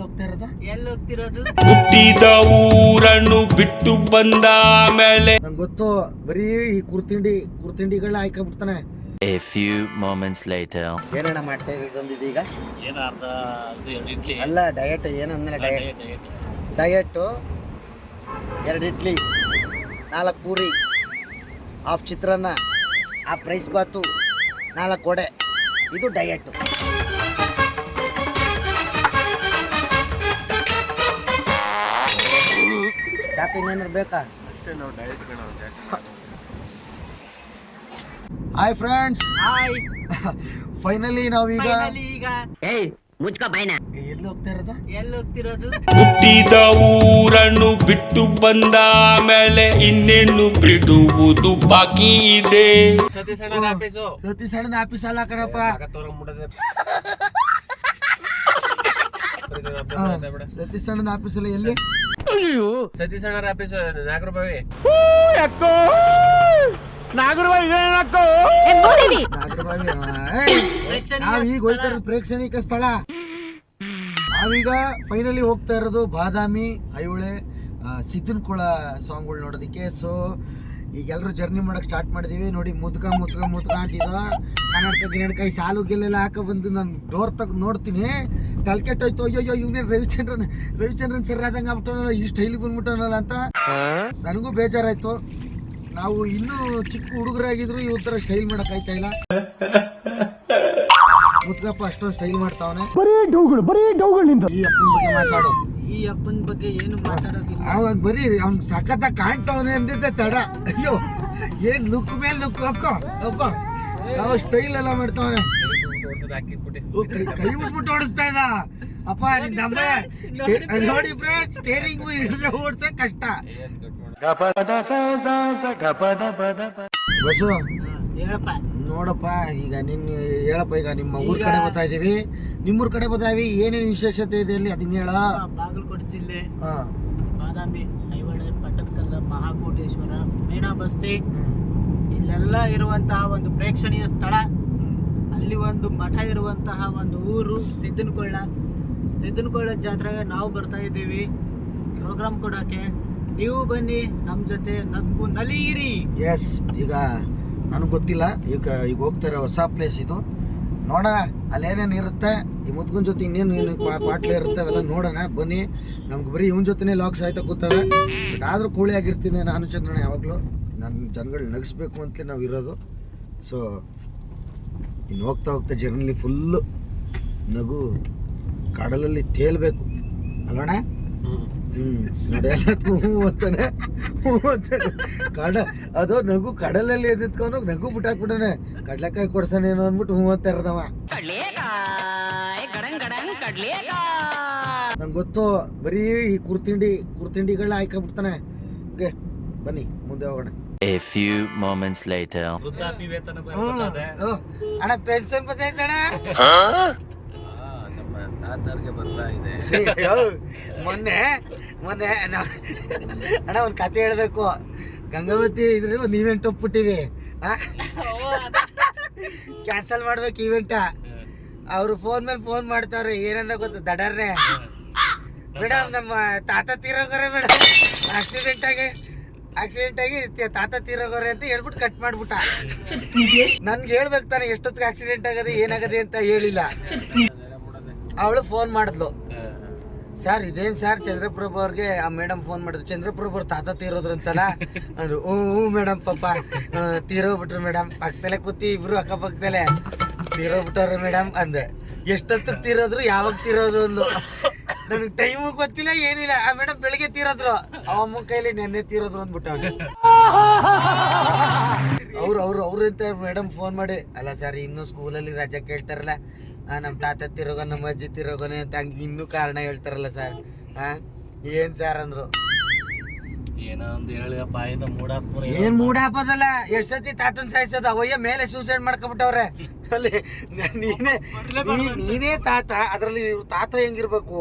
ಹೋಗ್ತಾ ಇರೋದು ಎಲ್ಲಿ ಹೋಗ್ತಿರೋದು ಹುಟ್ಟಿದ ಊರನ್ನು ಬಿಟ್ಟು ಬಂದ ಮೇಲೆ ನಂಗೆ ಗೊತ್ತು ಬರೀ ಈ ಕುರ್ತಿಂಡಿ ಕುರ್ತಿಂಡಿಗಳನ್ನ a A few moments later. ಏನಣ್ಣ ಮಾಡ್ತಾ ಇರೋದು ಈಗ ಏನ ಅರ್ಧ ಇದು ಎರಡು ಇಡ್ಲಿ? ಅಲ್ಲ ಡಯಟ್ ಏನಂದ್ರೆ ಡಯಟ್ ಡಯಟ್ ಡಯಟು ಎರಡು ಇಡ್ಲಿ ನಾಲ್ಕು puri half chitranna half rice bath ನಾಲ್ಕು ವಡೆ. ಇದು ಡಯಟು ಯಾಕೆ ಇನ್ನೇನಾದ್ರು ಬೇಕಾ? ಹಾಯ್ ಫ್ರೆಂಡ್ಸ್ ಹಾಯ್ ಫೈನಲಿ ನಾವೀಗ ಫೈನಲಿ ಈಗ. ಎಲ್ಲಿ ಹೋಗ್ತಾ ಇರೋದು? ಎಲ್ಲಿ ಹೋಗ್ತಿರೋದು? ಹುಟ್ಟಿದ ಊರನ್ನು ಬಿಟ್ಟು ಬಂದ ಮೇಲೆ ಇನ್ನೇನು ಬಿಡುವುದು ಬಾಕಿ ಇದೆ. ಸತೀಶ್ ಅಣ್ಣ ಆಫೀಸು ಪ್ರತಿ ಸಣ್ಣ ಆಫೀಸ್ ಅಲ್ಲ ಕಣಪ್ಪ. ಸತಿ ಸತೀಶ್ ಅಣ್ಣನ ಆಫೀಸ್ ಅಲ್ಲಿ ಎಲ್ಲಿ? ಸತೀಶ್ ಅಣ್ಣ ಆಫೀಸು ನಾಗರ ಬಾವಿ ನಾಗರಬಾವಿ ನಾವ್ ಈಗ ಹೋಗ್ತಾ ಇರೋದು ಪ್ರೇಕ್ಷಣಿಕ ಸ್ಥಳ ನಾವೀಗ ಫೈನಲಿ ಹೋಗ್ತಾ ಇರೋದು ಬಾದಾಮಿ ಐಹೊಳೆ ಸಿದ್ದನಕೊಳ ಸಾಂಗ್ಗಳು ನೋಡೋದಕ್ಕೆ ಸೊ ಈಗ ಎಲ್ಲರೂ ಜರ್ನಿ ಮಾಡಕ್ ಸ್ಟಾರ್ಟ್ ಮಾಡಿದೀವಿ. ನೋಡಿ ಮುದ್ಕ ಮುದ್ಕ ಮುದ್ಕ ಅಂತಿದ. ಕನ್ನಡಕ ಗಿನ್ನಡಕ ಈ ಸಾಲು ಗೆಲ್ಲೆಲ್ಲ ಹಾಕ ಬಂದು ನಾನು ಡೋರ್ ತಗ ನೋಡ್ತೀನಿ. ತಲೆ ಕೆಟ್ಟೋಯ್ತು. ಅಯ್ಯೋ ಇವನೇ ರವಿಚಂದ್ರನ್ ರವಿಚಂದ್ರನ್ ಸರ್ ಆದಂಗ ಆಗ್ಬಿಟ್ಟವನಲ್ಲ ಈ ಸ್ಟೈಲಿಗೆ ಬಂದ್ಬಿಟ್ಟವನಲ್ಲ ಅಂತ. ನನಗೂ ಬೇಜಾರಾಯ್ತು. ನಾವು ಇನ್ನೂ ಚಿಕ್ಕ ಹುಡುಗರಾಗಿದ್ರು ಈ ಥರ ಸ್ಟೈಲ್ ಮಾಡಕ್ ಆಯ್ತಾ ಇಲ್ಲ. ಮುದ್ಕಪ್ಪ ಅಷ್ಟೊಂದು ಸ್ಟೈಲ್ ಮಾಡ್ತಾವನೆ. ಬರೀ ಈ ಅಪ್ಪನ ಬಗ್ಗೆ ಮಾತಾಡು. ಈ ಅಪ್ಪನ ಬಗ್ಗೆ ಏನು ಮಾತಾಡೋದಿಲ್ಲ. ಅವಾಗ ಬರೀ ಅವ್ನ್ ಸಖತ್ತ ಕಾಣ್ತಾವನೆ ಅಂದಿದ್ದೆ ತಡ. ಅಯ್ಯೋ ಏನ್ ಲುಕ್ ಮೇಲೆ ಲುಕ್ ಅಕ್ಕ ಅಪ್ಪ ಯಾವ ಸ್ಟೈಲ್ ಎಲ್ಲ ಮಾಡ್ತಾವನೆ. ಕೈ ಕೈ ಉಟ್ಬಿಟ್ಟು ಓಡಿಸ್ತಾ ಇದ್ದ. ಅಪ್ಪ ನಿನ್ ನಮ್ಮ ನೋಡಿ ಫ್ರೆಂಡ್ಸ್ ಸ್ಟೇರಿಂಗ್ ಹಿಡಿದು ಓಡ್ಸಕ್ ಕಷ್ಟ. ಬಸ್ಸು ಹೇಳಪ್ಪ. ನೋಡಪ್ಪ ಈಗ ನಿನ್ನ ಹೇಳಪ್ಪ ಈಗ ನಿಮ್ಮ ಊರ್ ಕಡೆ ಬರ್ತಾ ಇದೀವಿ. ನಿಮ್ಮೂರ್ ಕಡೆ ಬರ್ತಾ ಇದೀವಿ ಏನೇನು ವಿಶೇಷತೆ ಇದೆ ಅಲ್ಲಿ? ಅದನ್ನ ಹೇಳ. ಬಾಗಲಕೋಟೆ ಜಿಲ್ಲೆ ಬಾದಾಮಿ ಐವಳೆ ಪಟ್ಟದಕಲ್ಲ ಮಹಾಕೋಟೇಶ್ವರ ಮೇಣಾ ಬಸ್ತಿ ಇಲ್ಲೆಲ್ಲ ಇರುವಂತಹ ಒಂದು ಪ್ರೇಕ್ಷಣೀಯ ಸ್ಥಳ. ಅಲ್ಲಿ ಒಂದು ಮಠ ಇರುವಂತಹ ಒಂದು ಊರು ಸಿದ್ದನಕೊಳ್ಳ ಸಿದ್ದನಕೊಳ್ಳ ಜಾತ್ರೆಗೆ ನಾವು ಬರ್ತಾ ಇದ್ದೀವಿ. ಪ್ರೋಗ್ರಾಮ್ ಕೊಡೋಕೆ ನೀವು ಬನ್ನಿ ನಮ್ಮ ಜೊತೆ ನಕ್ಕು ನಲಿಯಿರಿ. ಎಸ್ ಈಗ ನನಗೆ ಗೊತ್ತಿಲ್ಲ. ಈಗ ಈಗ ಹೋಗ್ತಾ ಇರೋ ಹೊಸ ಪ್ಲೇಸ್ ಇದು. ನೋಡೋಣ. ಅಲ್ಲೇನೇನು ಇರುತ್ತೆ? ಈ ಮುದ್ಗುನ್ ಜೊತೆ ಇನ್ನೇನು ಪಾಟ್ಲೆ ಇರುತ್ತೆ ಅವೆಲ್ಲ ನೋಡೋಣ. ಬನ್ನಿ. ನಮ್ಗೆ ಬರೀ ಇವನ್ ಜೊತೆನೇ ಲಾಕ್ಸ್ ಆಯ್ತಾ ಕೂತವೆ. ಬಟ್ ಆದರೂ ಕೋಳಿ ಆಗಿರ್ತೀನಿ ನಾನು ಚಂದ್ರಣ ಯಾವಾಗಲೂ. ನನ್ನ ಜನಗಳು ನಗಿಸ್ಬೇಕು ಅಂತಲೇ ನಾವು ಇರೋದು. ಸೊ ಇನ್ನು ಹೋಗ್ತಾ ಹೋಗ್ತಾ ಜರ್ನಲಿ ಫುಲ್ಲು ನಗು, ಕಡಲಲ್ಲಿ ತೇಲ್ಬೇಕು. ಅಲ್ಲಣ್ಣ ಹ್ಮ್ ನಡೆಯಲ್ಲ ಹೂ ಅಂತಾನೆ. ಹೂ ಅಂತಾನೆ. ಕಡ ಅದು ನಗು ಕಡಲಲ್ಲಿ ಎದ್ದಿತ್ಕೊಂಡು ನಗು ಬಿಟ್ಟಾಕ್ಬಿಟ್ಟನೆ. ಕಡ್ಲೆಕಾಯಿ ಕೊಡ್ಸನೇನೋ ಅಂದ್ಬಿಟ್ಟು ಹೂ ಅಂತ ಇರದವ. ನಂಗೆ ಗೊತ್ತು ಬರೀ ಈ ಕುರ್ತಿಂಡಿ ಕುರ್ತಿಂಡಿಗಳನ್ನ ಬಿಡ್ತಾನೆ ಓಕೆ ಬನ್ನಿ ಮುಂದೆ ಹೋಗೋಣ. A few moments later. ವೃದ್ಧಾಪಿ ವೇತನ ಅಣ್ಣ ಪೆನ್ಷನ್ ಬರ್ತೈತಣ್ಣ ತಾತರ್ಗೆ ಬರ್ತಾ ಇದೆ. ಅಯ್ಯೋ, ಮೊನ್ನೆ ಮೊನ್ನೆ ನಾ- ಅಣ್ಣ ಒಂದು ಕತೆ ಹೇಳಬೇಕು. ಗಂಗಾವತಿ ಇದ್ರೆ ಒಂದು ಇವೆಂಟ್ ಒಪ್ಬಿಟ್ಟಿವಿ ಕ್ಯಾನ್ಸಲ್ ಮಾಡ್ಬೇಕು ಈವೆಂಟ ಅವರು ಫೋನ್ ಮೇಲೆ ಫೋನ್ ಮಾಡ್ತಾವ್ರೆ ಏನಂದ ಗೊತ್ತು ದಡರ್ರೆ ಮೇಡಮ್ ನಮ್ಮ ತಾತ ತೀರೋಗರೆ ಮೇಡಮ್ ಆಕ್ಸಿಡೆಂಟ್ ಆಗಿ ಆಕ್ಸಿಡೆಂಟ್ ಆಗಿ ತ- ತಾತ ತೀರೋಗರೆ ಅಂತ ಹೇಳ್ಬಿಟ್ಟು ಕಟ್ ಮಾಡ್ಬಿಟ್ಟ. ನನ್ಗೆ ಹೇಳ್ಬೇಕು ತಾನೆ ಎಷ್ಟೊತ್ತಿಗೆ ಆಕ್ಸಿಡೆಂಟ್ ಆಗದೆ ಏನಾಗದೆ ಅಂತ ಹೇಳಿಲ್ಲ. ಅವಳು ಫೋನ್ ಮಾಡಿದ್ಲು. ಸರ್ ಇದೇನು ಸರ್ ಚಂದ್ರಪ್ರಭು ಅವ್ರಿಗೆ ಆ ಮೇಡಮ್ ಫೋನ್ ಮಾಡಿದ್ರು. ಚಂದ್ರಪ್ರಭು ಅವ್ರ ತಾತ ತೀರೋದ್ರಂತಲ್ಲ? ಅಂದ್ರು ಹ್ಞೂ ಹ್ಞೂ ಮೇಡಮ್ ಪಾಪ. ತೀರೋಗ್ಬಿಟ್ರು ಮೇಡಮ್ ಪಕ್ಕದಲ್ಲೇ ಕೂತಿ ಇಬ್ರು ಅಕ್ಕಪಕ್ಕದಲ್ಲೇ. ತೀರೋಗ್ಬಿಟ್ಟವ್ರೆ ಮೇಡಮ್ ಅಂದೆ. ಎಷ್ಟೊತ್ತು ತೀರೋದ್ರು ಯಾವಾಗ ತೀರೋದು? ಅಂದು ನನಗೆ ಟೈಮು ಗೊತ್ತಿಲ್ಲ ಏನಿಲ್ಲ. ಆ ಮೇಡಮ್ ಬೆಳಿಗ್ಗೆ ತೀರೋದ್ರು. ಅವಮ್ಮ ಕೈಲಿ ನೆನ್ನೆ ತೀರೋದ್ರು ಅಂದ್ಬಿಟ್ಟು ಅವ್ರು ಅವ್ರು ಅವ್ರು ಅಂತ ಮೇಡಮ್ ಫೋನ್ ಮಾಡಿ ಅಲ್ಲ ಸರ್ ಇನ್ನೂ ಸ್ಕೂಲಲ್ಲಿ ರಜೆ ಕೇಳ್ತಾರಲ್ಲ. ನಮ್ಮ ತಾತ ತಿರೋಗ ನಮ್ಮ ಅಜ್ಜಿ ತಿರೋಗನೆ ಅಂತ ಹಂಗೆ ಇನ್ನೂ ಕಾರಣ ಹೇಳ್ತಾರಲ್ಲ ಸರ್ ಹಾ ಏನು ಸರ್ ಅಂದರು? ಏನೋ ಒಂದು ಹೇಳಪ್ಪ ಏನೋ ಮೂಡಾಪುರ ಏನ್ ಮೂಡಾಪದಲ್ಲ ಎಷ್ಟು ಸತಿ ತಾತನ್ ಸಾಯಿಸೋದ? ಅವಯ್ಯ ಮೇಲೆ ಸೂಸೈಡ್ ಮಾಡ್ಕೊಬಿಟ್ಟವ್ರೆ. ಅಲ್ಲಿ ನೀನೇ ನೀನೇ ತಾತ ಅದ್ರಲ್ಲಿ ಇವ್ರ್ ತಾತ ಹೆಂಗಿರ್ಬೇಕು?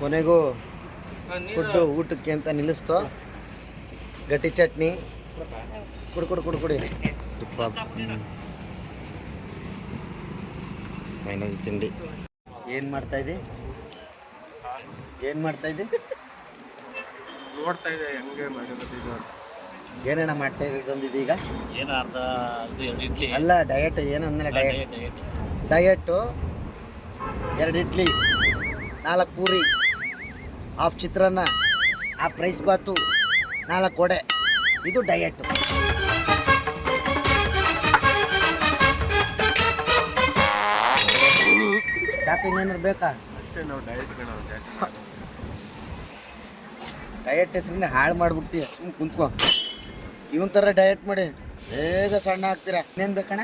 ಕೊನೆಗೂ ಫುಡ್ಡು ಊಟಕ್ಕೆ ಅಂತ ನಿಲ್ಲಿಸ್ತು ಗಟ್ಟಿ ಚಟ್ನಿ. ಕುಡು ಕುಡು ಕುಡು ಕುಡಿ. ತುಪ್ಪ. ಫೈನಲ್ ತಿಂಡಿ. ಏನು ಮಾಡ್ತಾ ಇದ್ದಿ? ಏನು ಮಾಡ್ತಾ ಇದ್ದೆ? ನೋಡ್ತಾ ಇದೆ ಹೆಂಗೆ ಮಾಡಿರೋದು ಏನಣ್ಣ ಮಾಡ್ತಾ ಇದ್ದಿದ್ದು ಈಗ? ಏನು ಅರ್ಧ ಎರಡು ಇಡ್ಲಿ. ಅಲ್ಲ ಡಯಟ್ ಏನು ಅಂದಮೇಲೆ ಡಯಟ್ ಡಯಟ್ ಡಯಟು ಎರಡು ಇಡ್ಲಿ ನಾಲ್ಕು puri half chitranna half rice bath ನಾಲ್ಕು ವಡೆ. ಇದು ಡಯಟು ಯಾಕೆ ಇನ್ನೇನಾರು ಬೇಕಾ? ಅಷ್ಟೇ ನಾವು ಡಯಟ್ ಡಯಟ್ ಹೆಸರಿಂದ ಹಾಳು ಮಾಡ್ಬಿಡ್ತೀಯ. ಸುಮ್ಮನೆ ಕುಂತ್ಕೋ. ಇವನ್ ಥರ ಡಯಟ್ ಮಾಡಿ ಬೇಗ ಸಣ್ಣ ಆಗ್ತೀರಾ? ಇನ್ನೇನು ಬೇಕಣ್ಣ?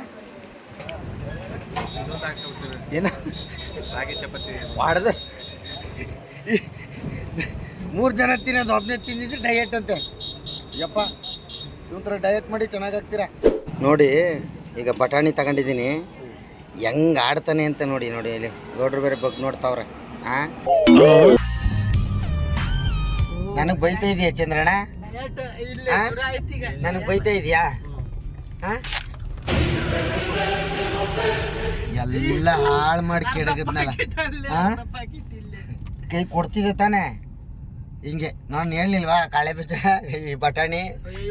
ಏನ? ರಾಗಿ ಚಪಾತಿ. ಮಾಡ್ದೆ. ಮೂರು ಜನ ತಿನ್ನೋದು ಒಬ್ಬನೇ ತಿಂದಿದ್ರೆ ಡಯಟ್ ಅಂತೆ. ಯಪ್ಪ ಇವನ್ ಥರ ಡಯಟ್ ಮಾಡಿ ಚೆನ್ನಾಗಾಗ್ತೀರಾ ನೋಡಿ ಈಗ ಬಟಾಣಿ ತಗೊಂಡಿದ್ದೀನಿ. ಹೆಂಗ್ ಆಡ್ತಾನೆ ಅಂತ ನೋಡಿ ನೋಡಿ ಇಲ್ಲಿ ಗೌಡ್ರು ಬೇರೆ ಬಗ್ಗೆ ನೋಡ್ತಾವ್ರೆ. ಆ? ನನಗೆ ಬೈತಾ ಇದೆಯಾ ಚಂದ್ರಣ್ಣ? ನನಗ್ ನನಗೆ ಬೈತಾ ಇದೆಯಾ? ಎಲ್ಲ ಹಾಳು ಮಾಡಿ ಕೆಡಗದ್ನಲ್ಲ. ಕೈ ಕೊಡ್ತಿದ್ದೆ ತಾನೇ? ಹಿಂಗೆ ನಾನು ಹೇಳಿಲ್ವಾ ಕಾಳೆ ಬೀಜ ಈ ಬಟಾಣಿ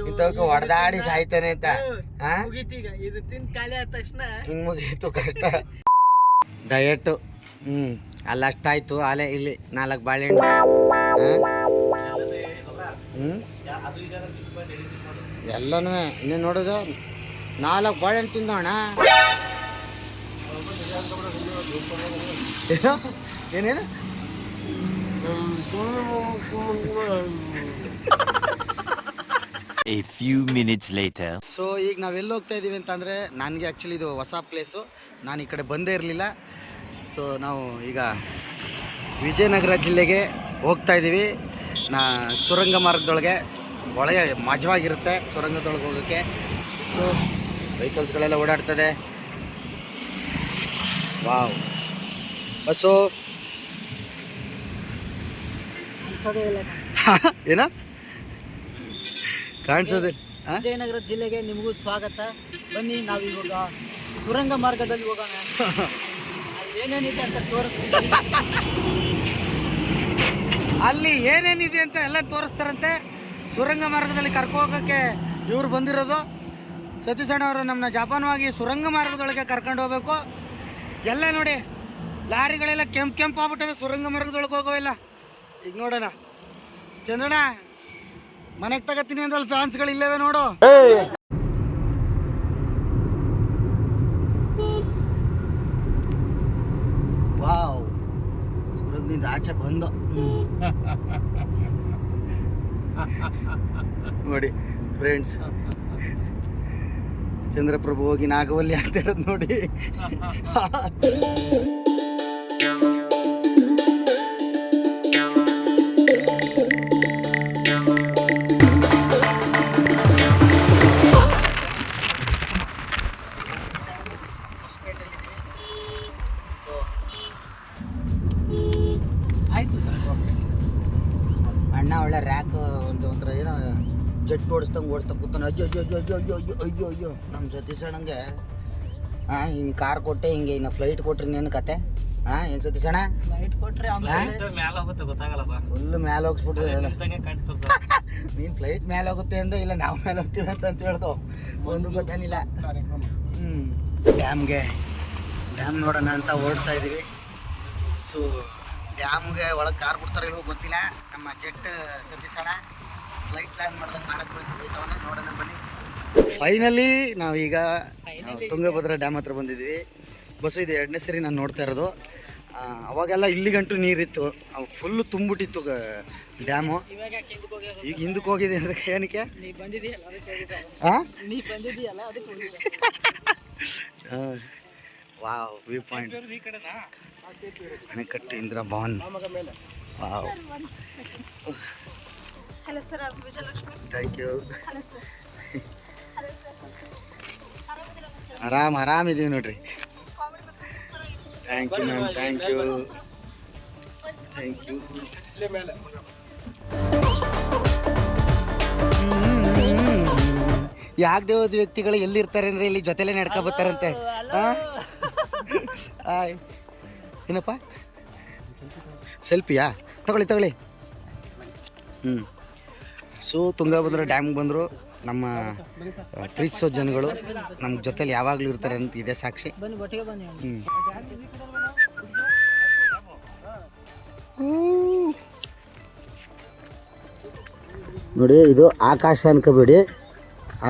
ಇಂಥವಕ್ಕೆ ಹೊಡೆದಾಡಿ ಸಾಯ್ತಾನೆ ಅಂತ. ಹಿಂಗೆ ಮುಗೀತು ಕಷ್ಟ. ಡಯಟು ಹ್ಞೂ ಅಲ್ಲಿ ಅಷ್ಟಾಯ್ತು ಅಲೆ ಇಲ್ಲಿ ನಾಲ್ಕು ಬಾಳೆಹಣ್ಣು ಹ್ಞೂ ಎಲ್ಲನೂ ಇನ್ನೇನು ನೋಡೋದು? ನಾಲ್ಕು ಬಾಳೆಹಣ್ಣು ತಿಂದೋಣ ಏನು? ಏನೇನು? A few minutes later so ಈಗ ನಾವೆಲ್ಲಿ ಹೋಗ್ತಾ ಇದ್ದೀವಿ ಅಂತಂದರೆ, ನನಗೆ ಆ್ಯಕ್ಚುಲಿ ಇದು ಹೊಸ ಪ್ಲೇಸು ನಾನು ಈ ಕಡೆ ಬಂದೇ ಇರಲಿಲ್ಲ. ಸೊ ನಾವು ಈಗ ವಿಜಯನಗರ ಜಿಲ್ಲೆಗೆ ಹೋಗ್ತಾ ಇದ್ದೀವಿ ನಾ ಸುರಂಗ ಮಾರ್ಗದೊಳಗೆ ಒಳಗೆ ಮಜವಾಗಿರುತ್ತೆ ಸುರಂಗದೊಳಗೆ ಹೋಗೋಕ್ಕೆ. ಸೊ ವೆಹಿಕಲ್ಸ್ಗಳೆಲ್ಲ ಓಡಾಡ್ತದೆ. ವಾವ್ ಬಸ್ಸು ಇಲ್ಲ ಏನ? ಕಾಣಿಸೋದೆ ವಿಜಯನಗರ ಜಿಲ್ಲೆಗೆ ನಿಮಗೂ ಸ್ವಾಗತ. ಬನ್ನಿ ನಾವು ಇವಾಗ ಸುರಂಗ ಮಾರ್ಗದಲ್ಲಿ ಹೋಗೋಣ. ಅಲ್ಲಿ ಏನೇನಿದೆ ಅಂತ ತೋರಿಸ್ತೀವಿ ಅಲ್ಲಿ ಏನೇನಿದೆ ಅಂತ ಎಲ್ಲ ತೋರಿಸ್ತಾರಂತೆ. ಸುರಂಗ ಮಾರ್ಗದಲ್ಲಿ ಕರ್ಕೊ ಹೋಗೋಕ್ಕೆ ಇವ್ರು ಬಂದಿರೋದು. ಸತೀಶ್ ಅಣ್ಣ ಅವರು ನಮ್ಮನ್ನ ಜಪಾನವಾಗಿ ಸುರಂಗ ಮಾರ್ಗದೊಳಗೆ ಕರ್ಕೊಂಡು ಹೋಗ್ಬೇಕು. ಎಲ್ಲ ನೋಡಿ ಲಾರಿಗಳೆಲ್ಲ ಕೆಂಪು ಕೆಂಪು ಆಗ್ಬಿಟ್ಟವೆ ಸುರಂಗ ಮಾರ್ಗದೊಳಗೆ ಹೋಗೋವಿಲ್ಲ ಈಗ ನೋಡೋಣ. ಚಂದ್ರಣ್ಣ, ಮನೆಗೆ ತಗತ್ತೀನಿ ಅಂದ್ರೆ ಫ್ಯಾನ್ಸ್ಗಳು ಇಲ್ಲವೇ ನೋಡು. ವಾವ್. ಸುರಗ್ನಿಂದ ಆಚೆ ಬಂದು. ನೋಡಿ ಫ್ರೆಂಡ್ಸ್ ಚಂದ್ರಪ್ರಭು ಹೋಗಿ ನಾಗವಲ್ಲಿ ಆಗ್ತಿರೋದು ನೋಡಿ. ಜಟ್ ಓಡಿಸ್ದಂಗೆ ಓಡಿಸ್ತಾ ಕೂತಾನೆ. ಅಯ್ಯೋ ಅಯ್ಯೋ ಅಯ್ಯೋ ಅಯ್ಯೋ ಅಯ್ಯೋ ಅಯ್ಯೋ ಅಯ್ಯೋ ನಮ್ಮ ಸತೀಶ್ ಅಣ್ಣಂಗೆ ಹಾಂ ಹಿಂಗೆ ಕಾರ್ ಕೊಟ್ಟೆ ಹಿಂಗೆ ಇನ್ನು ಫ್ಲೈಟ್ ಕೊಟ್ರಿ ನೇನು ಕತೆ? ಹಾಂ ಏನು ಸತೀಶ್ ಅಣ್ಣ? ಫ್ಲೈಟ್ ಕೊಟ್ರೆ ಮ್ಯಾಲ ಹೋಗುತ್ತೆ ಗೊತ್ತಾಗಲ್ಲಪ್ಪ. ಫುಲ್ ಇದ್ದಂಗೆ ಕಾಣ್ತದ. ನೀನು ಫ್ಲೈಟ್ ಮೇಲೆ ಹೋಗುತ್ತೆ ಅಂದ ಇಲ್ಲ ನಾವು ಮೇಲೆ ಹೋಗ್ತೀವಿ ಅಂತ ಅಂತ ಹೇಳ್ದು? ಒಂದು ಗೊತ್ತೇನಿಲ್ಲ. ಹ್ಞೂ ಡ್ಯಾಮ್ಗೆ ಡ್ಯಾಮ್ ನೋಡೋಣ ಅಂತ ಓಡ್ತಾ ಇದ್ದೀವಿ ಸೊ ಡ್ಯಾಮ್ಗೆ ಒಳಗೆ ಕಾರ್ ಬಿಡ್ತಾರೆ ಇಲ್ವೋ ಗೊತ್ತಿಲ್ಲ. ನಮ್ಮ ಜೆಟ್ ಸತೀಶ್ ಅಣ್ಣ ಫ್ಲೈಟ್ ಲ್ಯಾಂಡ್ ಮಾಡ್ದಂಗೆ ನೋಡೋಣ ಬನ್ನಿ. ಫೈನಲಿ ನಾವೀಗ ನಾವು ತುಂಗಭದ್ರಾ ಡ್ಯಾಮ್ ಹತ್ರ ಬಂದಿದ್ವಿ ಬಸ್ಸು ಇದು ಎರಡನೇ ಸರಿ ನಾನು ನೋಡ್ತಾ ಇರೋದು. ಅವಾಗೆಲ್ಲ ಇಲ್ಲಿ ಗಂಟು ನೀರಿತ್ತು ಫುಲ್ಲು ತುಂಬಿಟ್ಟಿತ್ತು ಡ್ಯಾಮು ಈಗ ಹಿಂದಕ್ಕೆ ಹೋಗಿದೆ ಅಂದ್ರೆ ಏನಕ್ಕೆ? ನೀ ಬಂದಿದೀಯಲ್ಲ ಅದಕ್ಕೆ ಹೋಗಿದ್ದೆ. ಹಾಂ ನೀ ಬಂದಿದೀಯಲ್ಲ ಅದಕ್ಕೆ ಹೋಗಿದ್ದೆ. ವಾವ್ ವ್ಯೂ ಪಾಯಿಂಟ್ ಅಣೆಕಟ್ಟು Indira Bhavan. Wow. Hello sir Vijayalakshmi. Thank you hello sir. Sir. ಆರಾಮ್ ಇದೀವಿ ನೋಡ್ರಿ. Thank you ma'am thank you thank you ಯಾಕೆ ದೇವದ ವ್ಯಕ್ತಿಗಳು ಎಲ್ಲಿರ್ತಾರೆ ಅಂದ್ರೆ ಇಲ್ಲಿ ಜೊತೆಲೆ ನಡ್ಕೊ ಬರ್ತಾರಂತೆ ಏನಪ್ಪ? ಸೆಲ್ಫಿಯಾ ತಗೊಳ್ಳಿ ತಗೊಳ್ಳಿ. ಹ್ಞೂ ಸೊ ತುಂಗಭದ್ರಾ ಡ್ಯಾಮ್ಗೆ ಬಂದರು ನಮ್ಮ ಪ್ರೀತಿಸೋ ಜನಗಳು. ನಮ್ಮ ಜೊತೆಲಿ ಯಾವಾಗಲೂ ಇರ್ತಾರೆ ಅಂತ ಇದೆ ಸಾಕ್ಷಿ. ನೋಡಿ, ಇದು ಆಕಾಶ ಅನ್ಕೋಬೇಡಿ.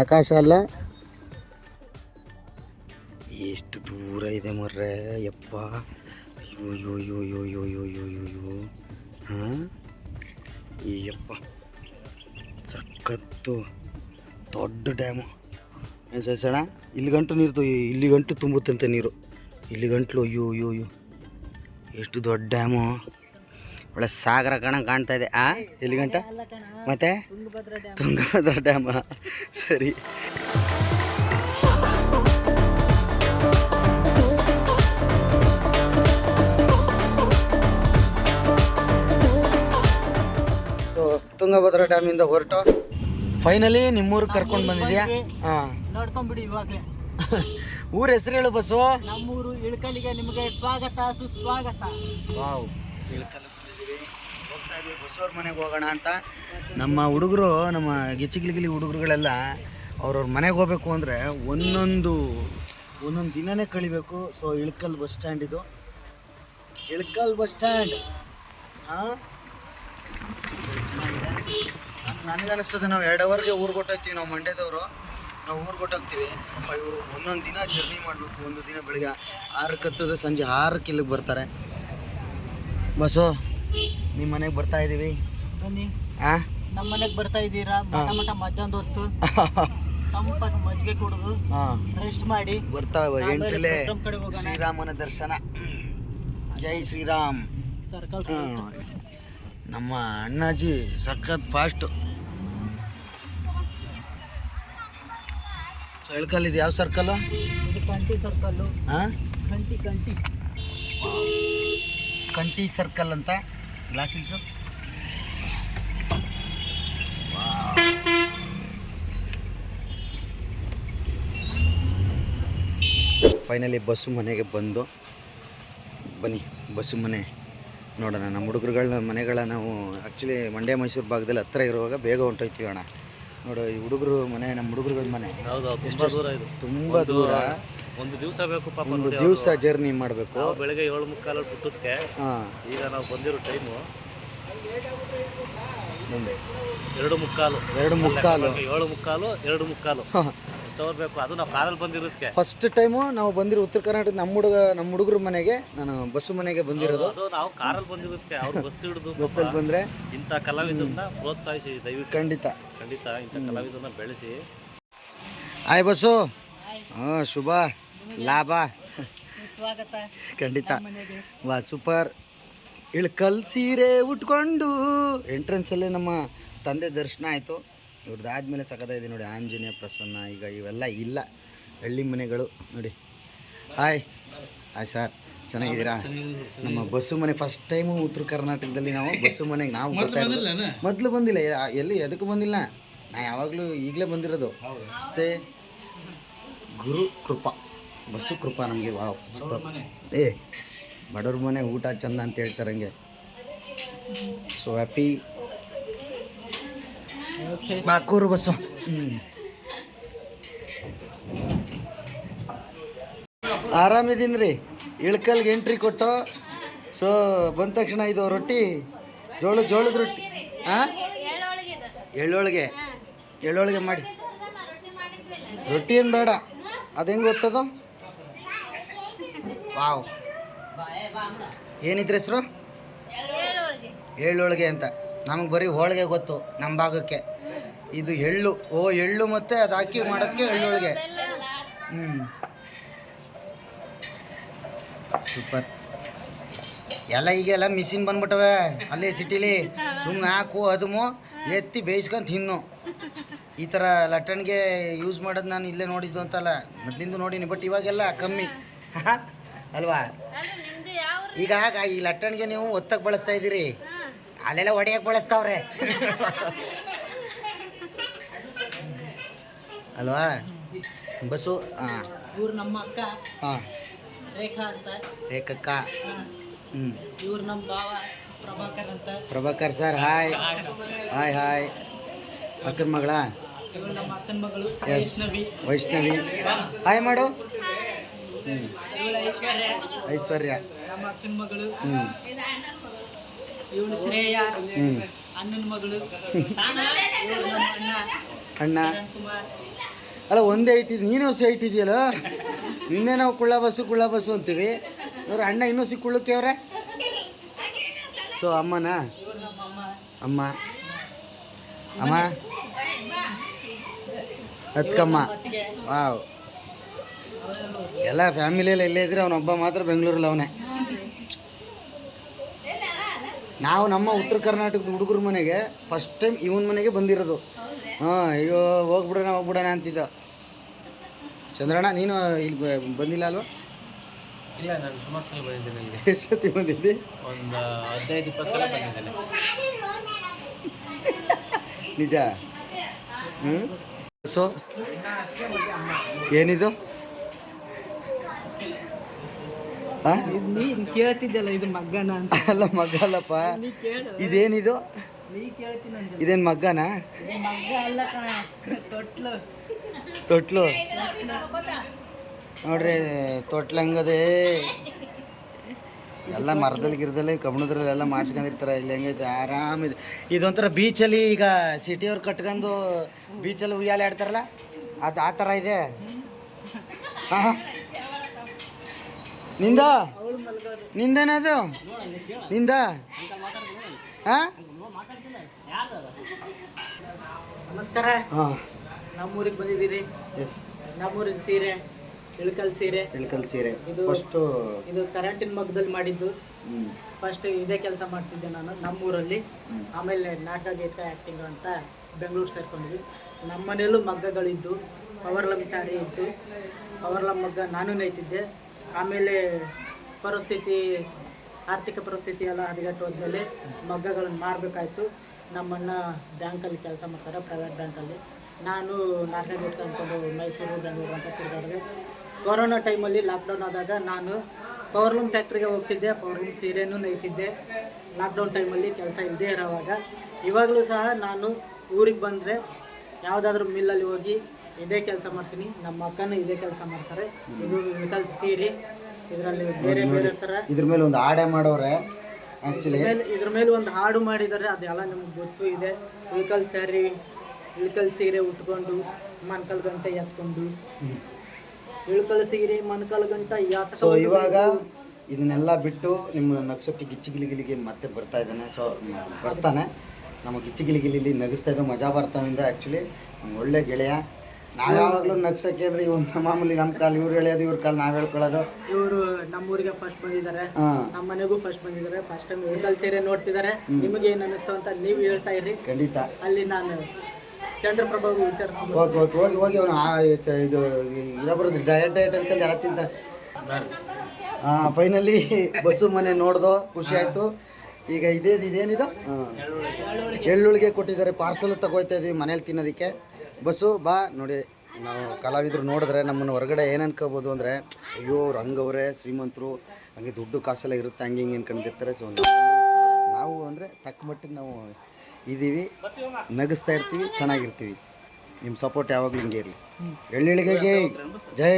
ಆಕಾಶ ಅಲ್ಲ ಸಣ್ಣ, ಇಲ್ಲಿ ಗಂಟು ನೀರು ಇಲ್ಲಿ ಗಂಟು ತುಂಬುತ್ತಂತೆ ನೀರು. ಇಲ್ಲಿ ಗಂಟ್ಲು ಅಯ್ಯೋ ಅಯ್ಯೋ ಅಯ್ಯೋ. ಎಷ್ಟು ದೊಡ್ಡ ಡ್ಯಾಮು. ಒಳ್ಳೆ ಸಾಗರ ಕಣ ಕಾಣ್ತಾ ಇದೆ. ಆ ಇಲ್ಲಿ ಗಂಟ? ಮತ್ತೆ? ತುಂಗಭದ್ರಾ ಡ್ಯಾಮ್. ಸರಿ. ತುಂಗಭದ್ರಾ ಡ್ಯಾಮಿಂದ ಹೊರಟು. ಫೈನಲಿ ನಿಮ್ಮೂರಿಗೆ ಕರ್ಕೊಂಡು ಬಂದಿದ್ಯಾ? ಹಾಂ. ನೋಡ್ಕೊಂಬಿಡಿ ಇವಾಗಲೇ. ಊರ ಹೆಸರು ಹೇಳು ಬಸ್ಸು ನಮ್ಮೂರು ಇಳ್ಕಲ್ಲಿಗೆ ನಿಮಗೆ ಸ್ವಾಗತ ಸುಸ್ವಾಗತ. ವಾವ್ ಇಳ್ಕಲ್ ಬಂದಿದ್ದೀವಿ. ಹೋಗ್ತಾ ಬಸವರ ಮನೆಗೆ ಹೋಗೋಣ ಅಂತ. ನಮ್ಮ ಹುಡುಗರು ನಮ್ಮ ಗಿಚ್ಚಿಗಿಲಿಗಿಲಿ ಹುಡುಗರುಗಳೆಲ್ಲ ಅವ್ರವ್ರ ಮನೆಗೆ ಹೋಗ್ಬೇಕು ಅಂದರೆ ಒಂದೊಂದು ಒಂದೊಂದು ದಿನನೇ ಕಳಿಬೇಕು. ಸೊ ಇಳ್ಕಲ್ ಬಸ್ ಸ್ಟ್ಯಾಂಡ್ ಇದು. Ilkal bus stand. ಹಾಂ? ನನಗನ್ನಿಸ್ತದೆ ನಾವು ಎರಡು ಅವರ್ಗೆ ಊರಿಗೆ ಕೊಟ್ಟೋಗ್ತೀವಿ ನಾವು ಮಂಡ್ಯದವರು. ನಾವು ಊರಿಗೆ ಹೊಟ್ಟೋಗ್ತೀವಿ ಅಪ್ಪ ಇವರು ಒಂದೊಂದು ದಿನ ಜರ್ನಿ ಮಾಡಬೇಕು ಒಂದು ದಿನ ಬೆಳಿಗ್ಗೆ ಆರಕ್ಕೆ ಹತ್ತದ ಸಂಜೆ ಆರಕ್ಕೆ ಇಲ್ಲಿಗೆ ಬರ್ತಾರೆ. ಬಸ್ಸು ನಿಮ್ಮ ಮನೆಗೆ ಬರ್ತಾ ಇದ್ದೀವಿ ಬನ್ನಿ. ನಮ್ಮ ಮನೆಗೆ ಬರ್ತಾ ಇದ್ದೀರಾ? ಮಠ ಮಠ ಮಧ್ಯಾಹ್ನದ ಹೊತ್ತು. ತಂಪಾಗಿ ಮಜ್ಜಿಗೆ ಕುಡಿದು ರೆಸ್ಟ್ ಮಾಡಿ. ಬರ್ತಾವೆ ಎಂಟ್ರಲ್ಲೇ ಶ್ರೀರಾಮನ ದರ್ಶನ. ಜೈ ಶ್ರೀರಾಮ್. ಸರ್ಕಲ್ ನಮ್ಮ ಅಣ್ಣಾಜಿ ಸಖತ್ ಫಾಸ್ಟು ಇಳ್ಕಲ್ ಇದು ಯಾವ ಸರ್ಕಲ್ಲು? ಇದು ಕಂಟಿ ಸರ್ಕಲ್ಲು. ಹಾಂ ಕಂಟಿ ಕಂಟಿ. ಕಂಟಿ ಸರ್ಕಲ್ ಅಂತ? ಗ್ಲಾಸ್ ಫೈನಲಿ ಬಸ್ಸು ಮನೆಗೆ ಬಂದು. ಬನ್ನಿ ಬಸ್ಸು ಮನೆ ನೋಡೋಣ. ನಮ್ಮ ಹುಡುಗರುಗಳ ಮನೆಗಳ ನಾವು ಆ್ಯಕ್ಚುಲಿ ಮಂಡ್ಯ ಮೈಸೂರು ಭಾಗದಲ್ಲಿ ಹತ್ತಿರ ಇರುವಾಗ ಬೇಗ ಹೊಂಟೋಯ್ತೀವಿ ಅಣ್ಣ. ನೋಡು ಈ ಹುಡುಗರು ಮನೆ ನಮ್ಮ ಹುಡುಗರುಗಳ ಮನೆ. ತುಂಬಾ ದೂರ ಇದು. ತುಂಬ ದೂರ. ಒಂದು ದಿವಸ ಬೇಕು ಪಾಪ ಒಂದು ನೋಡಿ ದಿವಸ ಜರ್ನಿ ಮಾಡಬೇಕು. ನಾವು ಬೆಳಗ್ಗೆ ಏಳು ಮುಕ್ಕಾಲು ಬಿಟ್ಟದಕ್ಕೆ ಹಾಂ. ಈಗ ನಾವು ಬಂದಿರೋ ಟೈಮು ಮುಂದೆ. ಎರಡು ಮುಕ್ಕಾಲು. ಎರಡು ಮುಕ್ಕಾಲು. ಏಳು ಮುಕ್ಕಾಲು ಎರಡು ಮುಕ್ಕಾಲು. ಎಷ್ಟು ಅವರ್ ಬೇಕು ಅದು ನಾವು ಕಾರಲ್ಲಿ ಬಂದಿರೋದಕ್ಕೆ ಫಸ್ಟ್ ಟೈಮು ನಾವು ಬಂದಿರೋ ಉತ್ತರ ಕರ್ನಾಟಕ ನಮ್ಮ ಹುಡುಗ ನಮ್ಮ ಹುಡುಗರ ಮನೆಗೆ ನಾನು ಬಸ್ಸು ಮನೆಗೆ ಬಂದಿರೋದು. ಅದು ನಾವು ಕಾರಲ್ಲಿ ಬಂದಿರೋದಕ್ಕೆ ಅವ್ರು ಬಸ್ ಹಿಡಿದು ಬಸ್ಸಲ್ಲಿ ಬಂದರೆ ಇಂಥ ಕಲಾವಿದರನ್ನ ಪ್ರೋತ್ಸಾಹಿಸಿ ದಯವಿಟ್ಟು. ಖಂಡಿತ. ಖಂಡಿತ ಇಂಥ ಕಲಾವಿದರನ್ನ ಬೆಳೆಸಿ. ಆಯ್ ಬಸ್ಸು. ಹಾಂ ಶುಭ ಲಾಭ. ಸ್ವಾಗತ ಖಂಡಿತ. ವಾ ಸೂಪರ್. ಇಳ್ಕಲ್ ಸೀರೆ ಉಟ್ಕೊಂಡು ಎಂಟ್ರೆನ್ಸಲ್ಲೇ ನಮ್ಮ ತಂದೆ ದರ್ಶನ ಆಯಿತು. ಇವ್ರದ್ದಾದ್ಮೇಲೆ ಇದೆ ನೋಡಿ. ಆಂಜನೇಯ ಪ್ರಸನ್ನ ಈಗ ಇವೆಲ್ಲ ಇಲ್ಲ. ಹಳ್ಳಿ ಮನೆಗಳು ನೋಡಿ. ಹಾಯ್ ಹಾಯ್ ಸರ್ ಚೆನ್ನಾಗಿದ್ದೀರಾ? ನಮ್ಮ ಬಸ್ಸು ಮನೆ ಫಸ್ಟ್ ಟೈಮು ಉತ್ತರ ಕರ್ನಾಟಕದಲ್ಲಿ ನಾವು ಬಸ್ಸು ಮನೆಗೆ ನಾವು ಬರ್ತಾ ಮೊದಲು ಬಂದಿಲ್ಲ. ಎಲ್ಲಿ ಎದಕ್ಕೂ ಬಂದಿಲ್ಲ. ನಾ ಯಾವಾಗಲೂ ಈಗಲೇ ಬಂದಿರೋದು. ಅಷ್ಟೇ ಗುರು ಕೃಪಾ. ಬಸ್ಸು ಕೃಪಾ ನಮಗೆ ವಾವ್ ಏ ಬಡವ್ರ ಮನೆ ಊಟ ಚಂದ ಅಂತ ಹೇಳ್ತಾರೆ ಹಂಗೆ. ಸೊ ಹ್ಯಾಪಿ ಓಕೆ ಬಾಕೂರು ಆರಾಮ ಹ್ಞೂ ಆರಾಮಿದ್ದೀನಿ ರೀ ಇಳ್ಕಲ್ಗೆ ಎಂಟ್ರಿ ಕೊಟ್ಟು ಸೊ ಬಂದ ತಕ್ಷಣ ಇದು ರೊಟ್ಟಿ ಜೋಳ ಜೋಳದ ರೊಟ್ಟಿ. ಹಾಂ ಎಳ್ಳೊಳಗೆ. ಎಳ್ಳೊಳಗೆ ಮಾಡಿ. ರೊಟ್ಟಿ ಏನು ಬೇಡ. ಅದು ಹೆಂಗೆ ಗೊತ್ತದು? ವಾವ್. ಏನಿದ್ರೆ ಹೆಸರು? ಎಳ್ಳೊಳಗೆ. ಅಂತ. ನಮಗೆ ಬರೀ ಹೋಳಿಗೆ ಗೊತ್ತು ನಮ್ಮ ಭಾಗಕ್ಕೆ. ಇದು ಎಳ್ಳು. ಓ ಎಳ್ಳು ಮತ್ತೆ ಅದು ಹಾಕಿ ಮಾಡೋದಕ್ಕೆ ಎಳ್ಳೊಳಗೆ. ಹ್ಞೂ ಸೂಪರ್. ಎಲ್ಲ ಈಗೆಲ್ಲ ಮಿಷಿನ್ ಬಂದ್ಬಿಟ್ಟವೆ. ಅಲ್ಲಿ ಸಿಟಿಲಿ. ಸುಮ್ಮನೆ ಹಾಕು ಅದುಮು ಎತ್ತಿ ಬೇಯಿಸ್ಕೊಂಡು ತಿನ್ನು. ಈ ಥರ ಲಟ್ಟಣಿಗೆ ಯೂಸ್ ಮಾಡೋದು ನಾನು ಇಲ್ಲೇ ನೋಡಿದ್ದು ಅಂತಲ್ಲ. ಮೊದಲಿಂದ ನೋಡೀನಿ ಬಟ್ ಇವಾಗೆಲ್ಲ ಕಮ್ಮಿ. ಅಲ್ವಾ? ಈಗ ಈ ಲಟ್ಟಣಿಗೆ ನೀವು ಒತ್ತಕ್ಕೆ ಬಳಸ್ತಾ ಇದ್ದೀರಿ. ಅಲ್ಲೆಲ್ಲ ಒಡೆಯಕ್ಕೆ ಬಳಸ್ತಾವ್ರೆ. ಅಲ್ವಾ? ಬಸ್ಸು ಹಾಂ ಇವ್ರು ನಮ್ಮ ಅಕ್ಕ. ಹಾಂ ರೇಖಾ ಅಂತ. ರೇಖಕ್ಕ. ಹ್ಞೂ ಇವ್ರು ನಮ್ಮ ಭಾವ ಪ್ರಭಾಕರ್ ಅಂತ. Prabhakar sir hi. Hi. Hi ಅಕ್ಕನ ಮಗಳ? ಇವ್ರು ನಮ್ಮ ಅಕ್ಕನ ಮಗಳು ಎಸ್ ವೈಷ್ಣವಿ. ವೈಷ್ಣವಿ. ಹಾಯ್ ಮಾಡು. ಹ್ಞೂ ಇವಳು ಐಶ್ವರ್ಯ. ಐಶ್ವರ್ಯ. ನಮ್ಮ ಅಕ್ಕನ ಮಗಳು. ಹ್ಞೂ ಇವಳು ಶ್ರೇಯ. ಹ್ಞೂ ಅಣ್ಣನ ಮಗಳು. ಇವ್ರು ನಮ್ಮ ಅಣ್ಣ. ಅಣ್ಣ. ಕುಮಾರ್. ಅಲ್ಲ, ಒಂದೇ ಇಟ್ಟಿದ್ದು ನೀನು ಹೊಸ ಇಟ್ಟಿದ್ಯಲ್ಲ ನಿನ್ನೆ ನಾವು ಕುಳ್ಳ ಬಸ್ಸು ಕುಳ್ಳ ಬಸ್ಸು ಅಂತೀವಿ. ಅವ್ರ ಅಣ್ಣ ಇನ್ನೂ ಸಿ ಸೊ ಅಮ್ಮನ? ಅಮ್ಮ? ಅಮ್ಮ? ಹತ್ಕಮ್ಮ ವಾವ್. ಎಲ್ಲ ಫ್ಯಾಮಿಲಿಯಲ್ಲಿ ಎಲ್ಲೇ ಇದ್ರೆ ಅವನೊಬ್ಬ ಮಾತ್ರ ಬೆಂಗಳೂರಲ್ಲಿ ಅವನೇ. ನಾವು ನಮ್ಮ ಉತ್ತರ ಕರ್ನಾಟಕದ ಹುಡುಗರ ಮನೆಗೆ ಫಸ್ಟ್ ಟೈಮ್ ಇವನ ಮನೆಗೆ ಬಂದಿರೋದು. ಹಾಂ, ಅಯ್ಯೋ, ಹೋಗ್ಬಿಡೋಣ ಹೋಗ್ಬಿಡೋಣ ಅಂತಿದ್ದ. ಚಂದ್ರಣ್ಣ ನೀನು ಇಲ್ಲಿ ಬಂದಿಲ್ಲ ಅಲ್ವಾ? ಇಲ್ಲ ನಾನು ಸುಮಾರು ಸಲ ಬಂದಿದ್ದೇನೆ ಇಲ್ಲಿಗೆ ಎಷ್ಟು ಸತಿ ಬಂದಿದ್ದಿ? ಒಂದು ಹದಿನೈದು ಇಪ್ಪತ್ತು ಸಲ ಬಂದಿದ್ದೇನೆ. ನಿಜ? ಹ್ಞೂ ಸೊ ಏನಿದು? ಕೇಳ್ತಿದ್ದಲ್ಲ ಇದು ಮಗ್ಗನ ಅಂತ. ಅಲ್ಲ ಮಗ್ಗಲ್ಲಪ್ಪ. ಕೇಳು. ಇದೇನಿದು? ಇದೇನು ಮಗ್ಗನ? ತೊಟ್ಲು. ನೋಡ್ರಿ ತೊಟ್ಲು ಹಂಗದೆ? ಎಲ್ಲ ಮರದಲ್ಲಿ ಗಿರದಲ್ಲಿ ಕಬ್ಬಣದ್ರಲ್ಲಿ ಎಲ್ಲ ಮಾಡ್ಸ್ಕೊಂಡಿರ್ತಾರೆ ಇಲ್ಲಿ ಹೆಂಗೈತೆ? ಆರಾಮಿದೆ. ಇದೊಂಥರ ಬೀಚಲ್ಲಿ ಈಗ ಸಿಟಿಯವ್ರು ಕಟ್ಕೊಂಡು ಬೀಚಲ್ಲಿ ಉಯ್ಯಾಲೆ ಆಡ್ತಾರಲ್ಲ ಅದು ಆ ಥರ ಇದೆ. ನಿಂದ? ನಿಂದೇನದು? ನಿಂದ? ಹಾಂ? ನಮಸ್ಕಾರ. ಹಾಂ. ನಮ್ಮೂರಿಗೆ ಬಂದಿದ್ದೀರಿ? ಎಸ್ ನಮ್ಮೂರಿನ ಸೀರೆ ಇಳಕಲ್ ಸೀರೆ. ಇಳಕಲ್ ಸೀರೆ. ಇದು- ಫಸ್ಟು ಇದು ಕರೆಂಟಿನ ಮಗ್ದಲ್ಲಿ ಮಾಡಿದ್ದು. ಫಸ್ಟ್ ಇದೇ ಕೆಲಸ ಮಾಡ್ತಿದ್ದೆ ನಾನು ನಮ್ಮೂರಲ್ಲಿ. ಆಮೇಲೆ ನಾಟಕ ಗೀತ ಆ್ಯಕ್ಟಿಂಗ್ ಅಂತ ಬೆಂಗಳೂರು ಸೇರ್ಕೊಂಡ್ವಿ ನಮ್ಮ ಮನೆಯಲ್ಲೂ ಮಗ್ಗಗಳಿದ್ದು. ಪವರ್ಲಮ್ ಸ್ಯಾರಿ ಇತ್ತು. ಪವರ್ಲಮ್ ಮಗ್ಗ ನಾನು ನೇಯ್ತಿದ್ದೆ. ಆಮೇಲೆ ಪರಿಸ್ಥಿತಿ ಆರ್ಥಿಕ ಪರಿಸ್ಥಿತಿ ಎಲ್ಲ ಹದಗೆಟ್ಟು ಹೋದ್ಮೇಲೆ ಮಗ್ಗಗಳನ್ನು ಮಾರಬೇಕಾಯ್ತು. ನಮ್ಮಣ್ಣ ಬ್ಯಾಂಕಲ್ಲಿ ಕೆಲಸ ಮಾಡ್ತಾರೆ ಪ್ರೈವೇಟ್ ಬ್ಯಾಂಕಲ್ಲಿ ನಾನು ನಾಲ್ಕನೇ ಗೀತ ಅಂದ್ಕೊಂಡು ಮೈಸೂರು, ಬೆಂಗಳೂರು ಅಂತ ತಿರುಗಾಡಿದೆ. ಕೊರೋನಾ ಟೈಮಲ್ಲಿ ಲಾಕ್ಡೌನ್ ಆದಾಗ ನಾನು ಪವರ್ಲೂಮ್ ಫ್ಯಾಕ್ಟ್ರಿಗೆ ಹೋಗ್ತಿದ್ದೆ ಪವರ್ಲೂಮ್ ಸೀರೆನೂ ನೈತಿದ್ದೆ ಲಾಕ್ಡೌನ್ ಟೈಮಲ್ಲಿ ಕೆಲಸ ಇಲ್ಲದೇ ಇರೋವಾಗ. ಇವಾಗಲೂ ಸಹ ನಾನು ಊರಿಗೆ ಬಂದರೆ ಯಾವುದಾದ್ರೂ ಮಿಲ್ಲಲ್ಲಿ ಹೋಗಿ ಇದೇ ಕೆಲಸ ಮಾಡ್ತೀನಿ. ನಮ್ಮ ಅಕ್ಕನೂ ಇದೇ ಕೆಲಸ ಮಾಡ್ತಾರೆ. ಇದು ಮಿಕಲ್ ಸೀರೆ. ಇದರಲ್ಲಿ ಬೇರೆ ಬೇರೆ ಥರ. ಇದ್ರ ಮೇಲೆ ಒಂದು ಹಾಡೆ ಮಾಡೋರೆ ಆ್ಯಕ್ಚುಲಿ ಇದ್ರ ಮೇಲೆ ಒಂದು ಹಾಡು ಮಾಡಿದ್ದಾರೆ ಅದೆಲ್ಲ ನಿಮ್ಗೆ ಗೊತ್ತು ಇದೆ. ಇಳ್ಕಲ್ ಸ್ಯಾರಿ ಇಳ್ಕಲ್ ಸೀರೆ ಉಟ್ಕೊಂಡು ಮನ್ಕಲ್ ಗಂಟೆ ಎತ್ಕೊಂಡು. ಇಳ್ಕಲ್ ಸೀರೆ ಮನ್ಕಲ್ ಗಂಟೆ ಎತ್ಕೊಂಡು. ಸೊ ಇವಾಗ ಇದನ್ನೆಲ್ಲ ಬಿಟ್ಟು ನಿಮ್ಮ ನಗ್ಸೋಕ್ಕೆ ಗಿಚ್ಚಿಗಿಲಿಗಿಲಿಗೆ ಮತ್ತೆ ಬರ್ತಾ ಇದ್ದಾನೆ. ಸೊ ಬರ್ತಾನೆ. ನಮ್ಮ ಗಿಚ್ಚಿಗಿಲಿಗಿಲಿ ನಗಿಸ್ತಾ ಇದ್ದೋ ಮಜಾ ಬರ್ತಾವಿಂದ ಆ್ಯಕ್ಚುಲಿ ಒಳ್ಳೆ ಗೆಳೆಯ. ನಾವು ಯಾವಾಗಲೂ ನಗ್ಸಕ್ಕೆ ಅಂದ್ರೆ ಇವ್ ಮಾಮೂಲಿ ನಮ್ಮ ಕಾಲ್ ಇವ್ರು ಹೇಳೋದು ಇವ್ರ ಕಾಲ್ ನಾವ್ ಹೇಳ್ಕೊಳ್ಳೋದು. ಇವರು ನಮ್ಮೂರಿಗೆ ಫಸ್ಟ್ ಬಂದಿದ್ದಾರೆ. ನಮ್ಮ ಮನೆಗೂ ಫಸ್ಟ್ ಬಂದಿದ್ದಾರೆ. ಫಸ್ಟ್ ಟೈಮ್ ಇಳ್ಕಲ್ ಸೇರಿ ನೋಡ್ತಿದ್ದಾರೆ. ನಿಮಗೆ ಏನ್ ಅನಿಸ್ತು ಅಂತ ನೀವು ಹೇಳ್ತಾ ಇರಿ ಖಂಡಿತ. ಅಲ್ಲಿ ನಾನು ಚಂದ್ರಪ್ರಭು ವಿಚಾರಿಸ್ಬೋದು. ಹೋಗಿ ಹೋಗಿ ಹೋಗಿ ಹೋಗಿ ಅವನು ಇದು ಇರೋ ಬರೋದು ಡಯಟ್ ಡಯಟ್ ಅನ್ಕೊಂಡು ಎಲ್ಲ ತಿಂತ ಹಾಂ ಫೈನಲಿ ಬಸ್ಸು ಮನೆ ನೋಡ್ದು ಖುಷಿ ಆಯ್ತು. ಈಗ ಇದೇ ಇದೇನಿದು? ಎಳ್ಳುಳ್ಳಿಗೆ ಕೊಟ್ಟಿದ್ದಾರೆ ಪಾರ್ಸಲ್ ತಗೋಯ್ತಾ ಇದ್ವಿ ಮನೇಲಿ ತಿನ್ನೋದಕ್ಕೆ. ಬಸ್ಸು ಬಾ ನೋಡಿ. ನಾವು ಕಲಾವಿದರು ನೋಡಿದ್ರೆ ನಮ್ಮನ್ನು ಹೊರಗಡೆ ಏನು ಅನ್ಕೋಬೋದು ಅಂದರೆ ಅಯ್ಯೋ ರಂಗವರೇ ಹಂಗವ್ರೆ ಶ್ರೀಮಂತರು ಹಂಗೆ ದುಡ್ಡು ಕಾಸೆಲ್ಲ ಇರುತ್ತೆ ಹಂಗೆ ಹಿಂಗೆ ಅನ್ಕೊಂಡಿರ್ತಾರೆ ಸೊ ನಾವು ಅಂದರೆ ತಕ್ಕ ಮಟ್ಟಿಗೆ ನಾವು ಇದ್ದೀವಿ ನಗಿಸ್ತಾ ಇರ್ತೀವಿ ಚೆನ್ನಾಗಿರ್ತೀವಿ. ನಿಮ್ಮ ಸಪೋರ್ಟ್ ಯಾವಾಗಲೂ ಹಿಂಗೆ ಇರಲಿ. ಎಳ್ಳಿಳಿಗೆಗೆ ಜೈ.